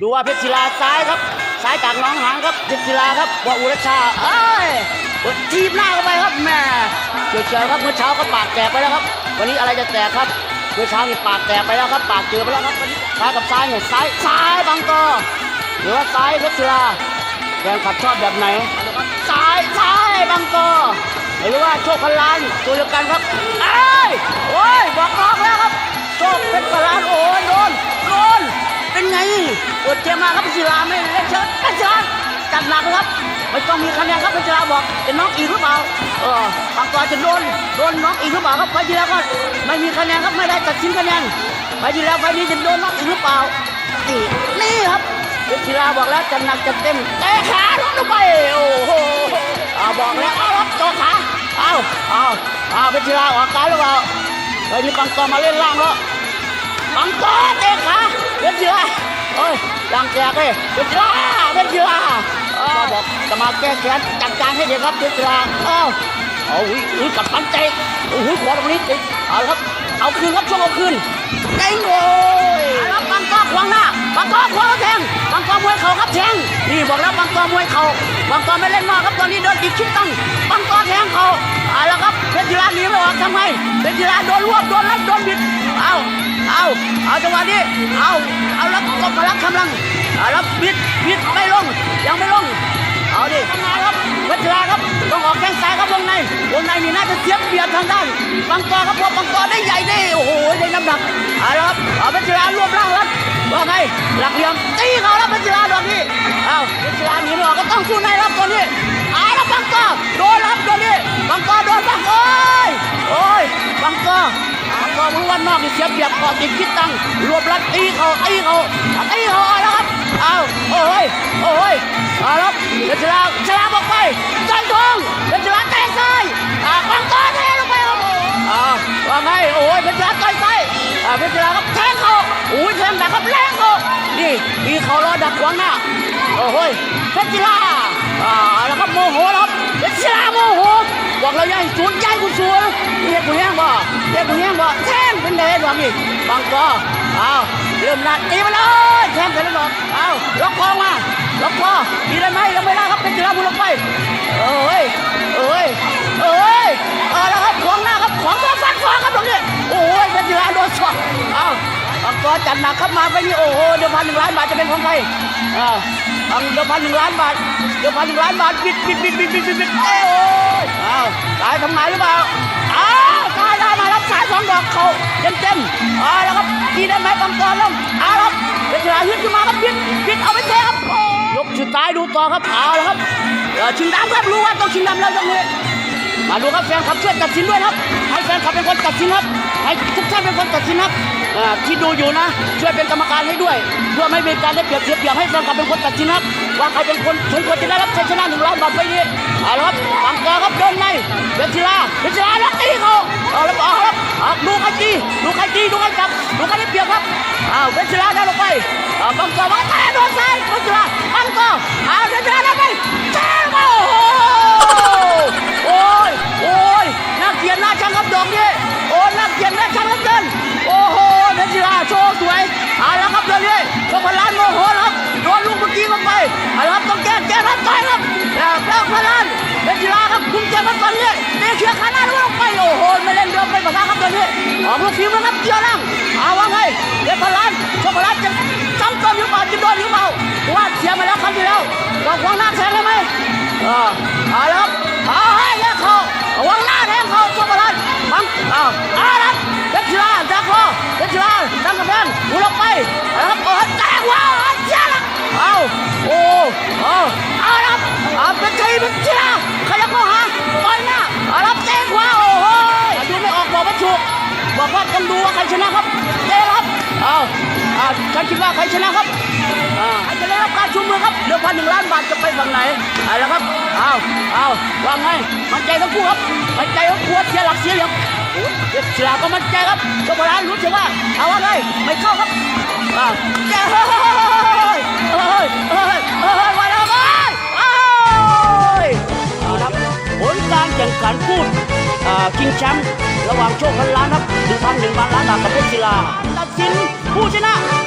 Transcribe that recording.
ดูว่าเพชรศิลาซ้ายครับซ้ายจากน้องหางครับเพชรศิลาครับบออุรชาเอ้ยกดทีบหน้าเข้าไปครับแม่เฉยๆครับเมื่อเช้าก็ปากแตกไปแล้วครับ วันนี้อะไรจะแตกครับเมื่อเช้านี่ปากแตกไปแล้วครับ ปากเจอไปแล้วครับวันนี้ซ้ายกับซ้ายเนี่ยซ้ายซ้ายบังกอหรือว่าซ้ายเพชรศิลาแฟนขับชอบแบบไหนซ้ายซ้ายบังกอหรือว่าโชคพันล้านตัวเดียวกันครับเอ้ยโอ้ยบอกนอกแล้วครับโชคเพชรพันล้านโอ้ยโดน เป็นไงปวดเจ็บมาครับศิลาไม่เล่นเชิญเป็นศิลาจัดหนักเลยครับไม่ต้องมีคะแนนครับเป็นศิลาบอกจะน้องอีกหรือเปล่าเออบางกอจะโดนโดนน้องอีกหรือเปล่าครับไฟที่แล้วก็ไม่มีคะแนนครับไม่ได้ตัดสินคะแนนไฟที่แล้วไฟนี้จะโดนน้องอีกหรือเปล่านี่นี่ครับเป็นศิลาบอกแล้วจัดหนักจัดเต็มเตะขาลงลงไปโอ้โหเอาบอกแล้วเอาครับโจขาเอาเอาเอาเป็นศิลาออกการหรือเปล่าไฟนี้บางกอมาเล่นล่างแล้วบังกอเตะขา เป็นเสือเอ้ยดังแจกเลยเป็นเสือเป็นเสือเออบอกจะมาแก้แค้นจัดการให้เด็กครับเป็นเสือเอ้าเอาอุ้ยอุ้ยกับปันใจโอ้โหขวาตรงนี้ติดเอาละครับ เอาคืนครับช่วงเอาคืนเด้งโอ้ยเอาละบังกอขวางหน้าบังกอขวางแล้วแทงบังกอมวยเข่าครับแทงนี่บอกแล้วบังกอมวยเข่าบังกอไม่เล่นนอกครับตอนนี้โดนติดชิดตั้งบังกอแทงเข่าเอาละครับเพชรจิราหนีไม่ออกทำไมเพชรจิราโดนรวบโดนรัดโดนบิดเอา เอาเอาจังหวะนี้เอาเอาแล้วก็พลังกำลังเอาแล้วบิดบิดไม่ลงยังไม่ลงเอาดิทำงานครับวัชราครับต้องออกแข้งซ้ายครับวงในวงในนี่น่าจะเสียเปรียบทางด้านบังกอครับพราะบังกอได้ใหญ่ได้โอ้โหได้น้ำหนักเอาละครับเอาวัชรารวบร่างรัดว่าไงหลักเหลี่ยมตีเขาแล้ววัชราดอกนี้เอาวัชราหนีไม่ออกก็ต้องสู้ในครับตัวนี้านอกนี่เสียเปรียบเกาะติดคิดตังรวบรัดตีเขาตีเขาตีเขาเอาล้วครับเอาโอ้ยโอ้ยเอาแล้วเพชรลาชลาบอกไปจอยทองเพชรลาแตะซ้ายอ่าบังกอแทงลงไปครับอ่าว่าไงโอ้ยเพชรลาต่อยซ้ายอ่าเพชรลาครับแทงเขาโอ้ยแทงดักครับแรงเขานี่มีเขารอดักขวางหน้าโอ้โหยเพชรลาอ่าแล้วครับโมโหแล้วครับ ใหญ่ศูนย์ใหญ่กูศูนย์เรียกกูแห้งบ่เรียกกูแห้งบ่แทงเป็นเดชหวังอีกบังกอเอาเริ่มนัดตีมาเลยแทงกันแล้วหรอกเอาล็อกคอมาล็อกคอตีได้ไหมเราไม่ได้ครับเป็นกีฬาบุญลงไปเอ้ยเอ้ยเอ้ยเอาแล้วครับขวางหน้าครับขวางตัวฟันขวางครับตรงนี้โอ้ยเป็นกีฬาโดนสอกเอาบังกอจัดหนักครับมาไปนี่โอ้โหเดี๋ยวพันหนึ่งล้านบาทจะเป็นของใครอ่าเอาเดียวพันหนึ่งล้านบาทเดี๋ยวพันหนึ่งล้านบาทบิดบิดบิดบิดบิดบิดเอ้ยโอ้ย อ้าวตายทำไงหรือเปล่าอ้าวตายได้มารับสายสองดอกเขาเต็มเต็มอ้าวแล้วครับกีได้ไหมบังกรแล้วอ้าวครับเป็นชลาฮึดขึ้นมาครับพิดพิดเอาไปเทครับโอ้ยกสุดท้ายดูต่อครับเอาแล้วครับเอ่อชิงดำครับรู้ว่าต้องชิงดำแล้วตรงนี้มาดูครับแฟนคลับช่วยตัดสินด้วยครับ ให้แฟนคลับเป็นคนตัดสินครับ ให้ทุกท่านเป็นคนตัดสินครับอ่าที่ดูอยู่นะ ช่วยเป็นกรรมการให้ด้วย เพื่อไม่มีการได้เปรียบเสียเปรียบให้แฟนคลับเป็นคนตัดสินครับ ว่าใครเป็นคนสมควรจะได้รับชัยชนะหนึ่งล้านบาทไปนี้เอาละครับบังกอ ครับโดนในเบนศิลาเบนศิลาแล้วตีเขาเอาแล้วเอาครับเอาดูใครตีดูใครตีดูใครจับดูใครได้เปรียบครับเอาเบนศิลาได้ลงไปเอาบังกอมาแต่โดนซ้ายเบนศิลาบังกอเอาเบนศิลาได้ไปแทง สียขาหน้าลงไปโอ้โหไม่เล่นเรือไม่ปะทะครับตอนนี้ออกลูกทีมนะครับเกี่ยวล่างเอาวางให้เพชรพลานชกพลานจะซ้ำเติมหรือเปล่าจะโดนหรือเปล่าว่าเสียมาแล้วครั้งที่แล้วลองขวางหน้าแทงได้ไหมอ่าเอาละครับเอาให้แยกเขาวางหน้าแทงเขาตัวประหลาดบังเอาเอาล เอาฉันคิดว่าใครชนะครับใครจะได้รับการชูมือครับเดือนพันหนึ่งล้านบาทจะไปฝั่งไหนเอาละครับเอาเอาว่าไงมั่นใจทั้งคู่ครับมั่นใจทั้งคู่เสียหลักเสียเหลี่ยมโอ้ยเด็กศิลาก็มั่นใจครับเจ้าพลานรู้สึกว่าเอาว่าไงไม่เข้าครับอ่าเจ้าเฮ้ยเฮ้ยเฮ้ยเฮ้ยมาแล้วเฮ้ยเอาครับผลการแข่งขันพูดอ่าชิงแชมป์ระหว่างโชคพันล้านครับหนึ่งพันหนึ่งพันล้านบาทกับเพชรศิลาตัดสิน ผู้ชน